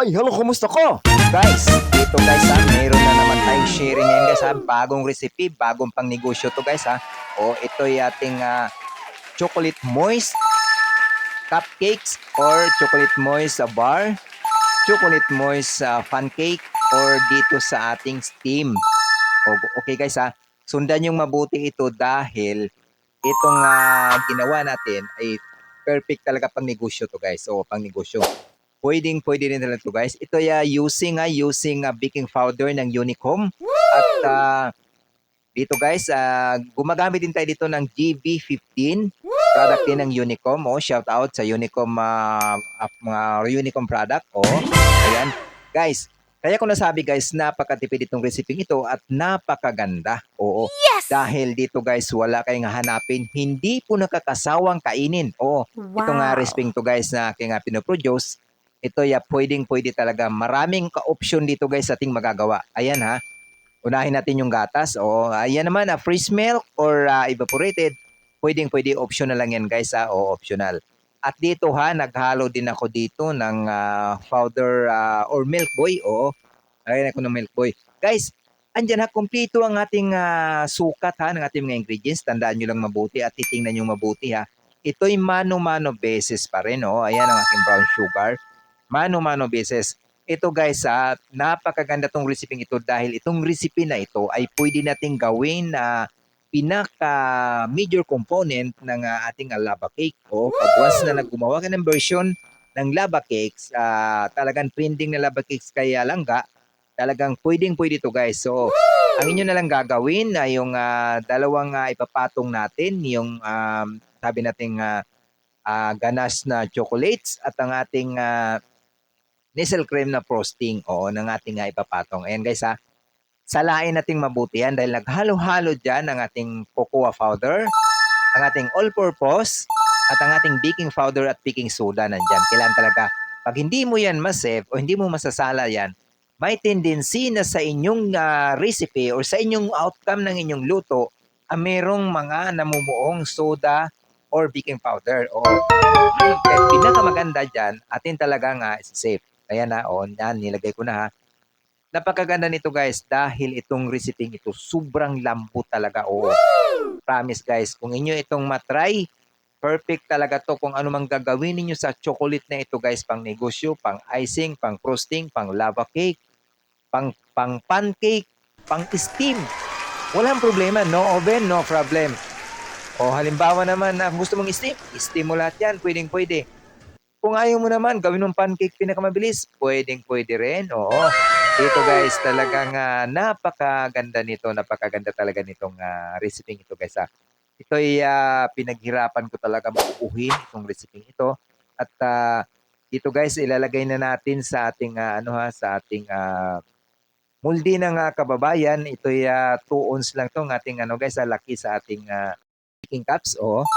Ay, hello, kumusta ko? Guys, dito guys ha, mayroon na naman tayong sharing ngayon guys ha. Bagong recipe, bagong pang negosyo to guys ha. O, ito yung ating ah, chocolate moist cupcakes or chocolate moist ah, bar, chocolate moist ah, pancake or dito sa ating steam. O, okay guys ha, sundan yung mabuti ito dahil itong ah, ginawa natin ay perfect talaga pang negosyo to guys. O, pang negosyo. Pwedeng pwede rin talaga to guys. Ito ya using ah, using ah, baking powder ng Unicom at ah, dito guys, ah, gumagamit din tayo dito ng GB15 product din ng Unicom. Oh, shout out sa Unicom ah, ah, mga Unicom product. Oh, ayan. Guys, kaya ko nasabi guys, napakatipid itong recipe ito at napakaganda. Oo. Yes! Dahil dito guys, wala kayong hanapin. Hindi po nakakasawang kainin. Oo. Wow. Ito nga recipe to guys na aking uh, pinoproduce. Ito ya pwedeng pwede talaga. Maraming ka-option dito guys ating magagawa. Ayan ha. Unahin natin yung gatas. O ayan naman na freeze milk or ah, evaporated. Pwedeng pwede optional lang yan guys ha. O optional. At dito ha, naghalo din ako dito ng ah, powder ah, or milk boy. O, ayan ako ng milk boy. Guys, andyan ha, kumpleto ang ating ah, sukat ha, ng ating mga ingredients. Tandaan nyo lang mabuti at titingnan nyo mabuti ha. Ito'y mano-mano basis pa rin. Oh. Ayan ang aking brown sugar. Mano-mano basis. Ito guys, ha, napakaganda tong recipe ito dahil itong recipe na ito ay pwede nating gawin na pinaka major component ng ah, ating ah, lava cake. O pag once na naggumawa ka ng version ng lava cakes, ah, talagang trending na lava cakes kaya langga, talagang pwedeng pwede to guys. So, ang inyo na lang gagawin ay yung ah, dalawang ah, ipapatong natin, yung um, sabi nating ah, ah, ganache na chocolates at ang ating ah, Nestle cream na frosting o ng ating ah, ipapatong. Ayan guys ha. Salain nating mabuti yan dahil naghalo-halo dyan ang ating cocoa powder, ang ating all-purpose, at ang ating baking powder at baking soda nandyan. Kailangan talaga, pag hindi mo yan masave o hindi mo masasala yan, may tendency na sa inyong ah, recipe or sa inyong outcome ng inyong luto, ah, merong mga namumuong soda or baking powder. O, kaya pinakamaganda dyan, atin talaga nga safe. Ayan na, o, yan, nilagay ko na ha. Napakaganda nito guys dahil itong recipe ito sobrang lambot talaga. O, promise guys, kung inyo itong matry, perfect talaga to kung ano mang gagawin ninyo sa chocolate na ito guys, pang negosyo, pang icing, pang frosting, pang lava cake, pang, pang pancake, pang steam. Walang problema, no oven, no problem. O halimbawa naman na gusto mong steam, steam mo lahat yan, pwedeng pwede. Kung ayaw mo naman, gawin mong pancake pinakamabilis, pwedeng pwede rin, oo. Dito guys, talagang ah, napakaganda nito, napakaganda talaga nitong ah, recipe ito guys ha. Ito ay ah, pinaghirapan ko talaga makukuhin itong recipe ito. At ah, dito guys, ilalagay na natin sa ating ah, ano ha, sa ating ah, muldi ng ah, kababayan. Ito ay 2 ounce lang to, ng ating ano guys, ah, laki sa ating ah, baking cups. Oh.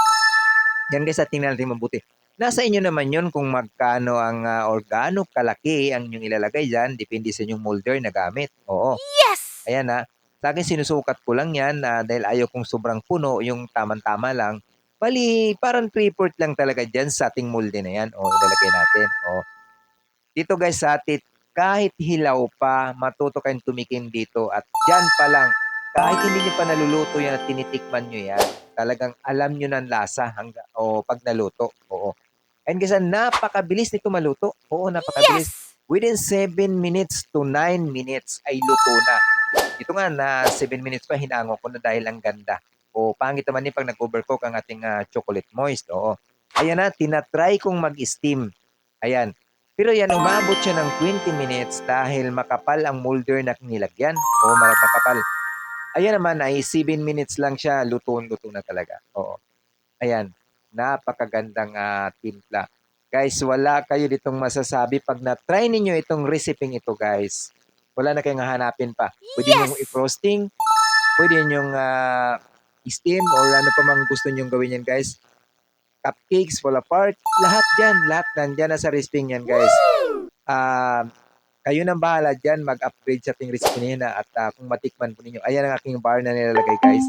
Yan guys, at tingnan natin mabuti. Nasa inyo naman yun kung magkano ang uh, organo kalaki ang inyong ilalagay dyan. Depende sa inyong molder na gamit. Oo. Yes! Ayan na. Sa akin sinusukat ko lang yan na dahil ayaw kong sobrang puno, yung tamang-tama lang. Bali, parang 3-4 lang talaga dyan sa ating molde na yan. O, ilalagay natin. O. Dito guys sa atin, kahit hilaw pa, matuto kayong tumikim dito. At dyan pa lang, kahit hindi nyo pa naluluto yan at tinitikman nyo yan, talagang alam nyo ng lasa hangga, o pag naluto. Oo. And kasi napakabilis nito maluto. Oo, napakabilis. Yes! Within 7 minutes to 9 minutes ay luto na. Ito nga na 7 minutes pa hinango ko na dahil ang ganda. O pangit naman din pag nag-overcook ang ating ah, chocolate moist. Oo. Ayan na, tinatry kong mag-steam. Ayan. Pero yan, umabot siya ng 20 minutes dahil makapal ang molder na nilagyan. O mar- makapal. Ayan naman ay 7 minutes lang siya, luto-luto na talaga. Oo. Ayan, napakagandang ah, timpla. Guys, wala kayo ditong masasabi pag na-try ninyo itong recipe ito, guys. Wala na kayong hahanapin pa. Pwede Yes! nyo i-frosting, pwede nyo ah, steam or ano pa mang gusto nyo gawin yan, guys. Cupcakes, fall apart, lahat dyan, lahat nandyan na sa recipe yan, guys. Ah, kayo nang bahala dyan, mag-upgrade sa ating recipe na yun ah, at ah, kung matikman po ninyo, ayan ang aking bar na nilalagay, guys.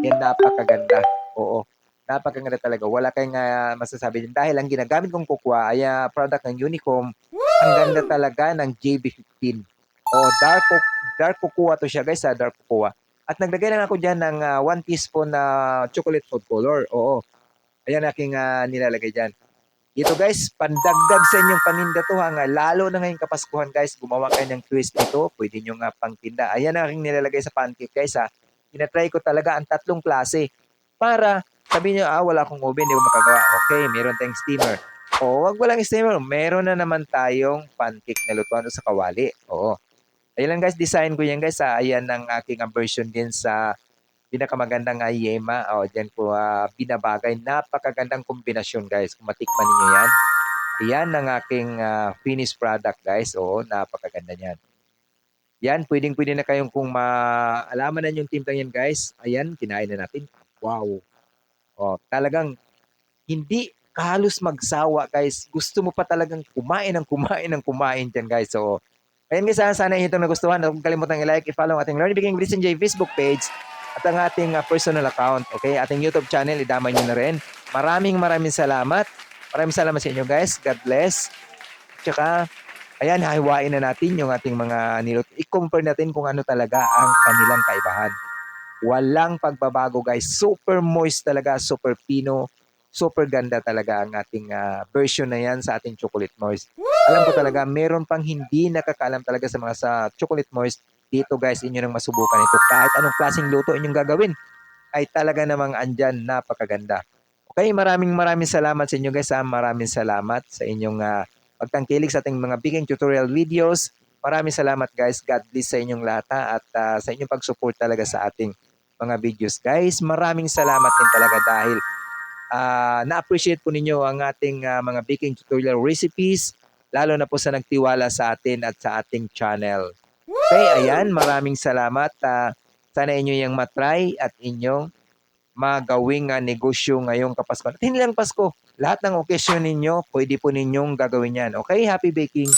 Yan, napakaganda. Oo. Napakaganda talaga. Wala kayong ah, masasabi din. Dahil ang ginagamit kong kukuha ay ah, product ng Unicom Ang ganda talaga ng JB15. Oh, dark dark cocoa to siya guys, ha, dark cocoa. At naglagay lang ako diyan ng 1 teaspoon na chocolate food color. Oo. Ayan aking ah, nilalagay diyan. Ito guys, pandagdag sa inyong paninda to ha, nga, lalo na ngayong kapaskuhan guys, gumawa kayo ng twist nito, pwede nyo nga pangtinda. Ayan ang aking nilalagay sa pancake guys ha. Tinatry ko talaga ang tatlong klase para sabi nyo, ah, wala akong oven, hindi ko makagawa. Okay, meron tayong steamer. O, wag walang steamer. Meron na naman tayong pancake na lutuan sa kawali. Oo. Ayun lang guys, design ko yan guys. Ah, ayan ang aking ah, version din sa pinakamagandang uh, yema. O, dyan ko ah, binabagay. Napakagandang kombinasyon guys. Kung matikman ninyo yan. Ayan ang aking ah, finished product guys. Oo, napakaganda niyan. Yan, pwedeng pwede na kayong kung maalaman na yung timplang yan guys. Ayan, kinain na natin. Wow. O, talagang hindi halos magsawa guys. Gusto mo pa talagang kumain ng kumain ng kumain dyan guys. So, ayun guys, ah, sana itong nagustuhan. Huwag kalimutan i-like, i-follow ang ating Learning Big English and J Facebook page at ang ating ah, personal account. Okay, ating YouTube channel, idamay nyo na rin. Maraming maraming salamat. Maraming salamat sa inyo guys. God bless. Tsaka, ayan, hahiwain na natin yung ating mga niluto. I-compare natin kung ano talaga ang kanilang kaibahan. Walang pagbabago guys. Super moist talaga, super pino super ganda talaga ang ating ah, version na yan sa ating chocolate moist. Alam ko talaga, meron pang hindi nakakaalam talaga sa mga sa chocolate moist. Dito guys, inyo nang masubukan ito. Kahit anong klaseng luto inyong gagawin, ay talaga namang andyan, napakaganda. Okay, maraming maraming salamat sa inyo guys. Ha? Maraming salamat sa inyong ah, pagtangkilik sa ating mga baking tutorial videos. Maraming salamat guys. God bless sa inyong lahat ha? at ah, sa inyong pag-support talaga sa ating mga videos. Guys, maraming salamat din talaga dahil ah, na-appreciate po ninyo ang ating ah, mga baking tutorial recipes, lalo na po sa nagtiwala sa atin at sa ating channel. Okay, ayan, maraming salamat. Ah, sana inyo yung matry at inyong magawing ah, negosyo ngayong Kapaskuhan. Hindi lang Pasko, lahat ng okasyon ninyo, pwede po ninyong gagawin yan. Okay, happy baking!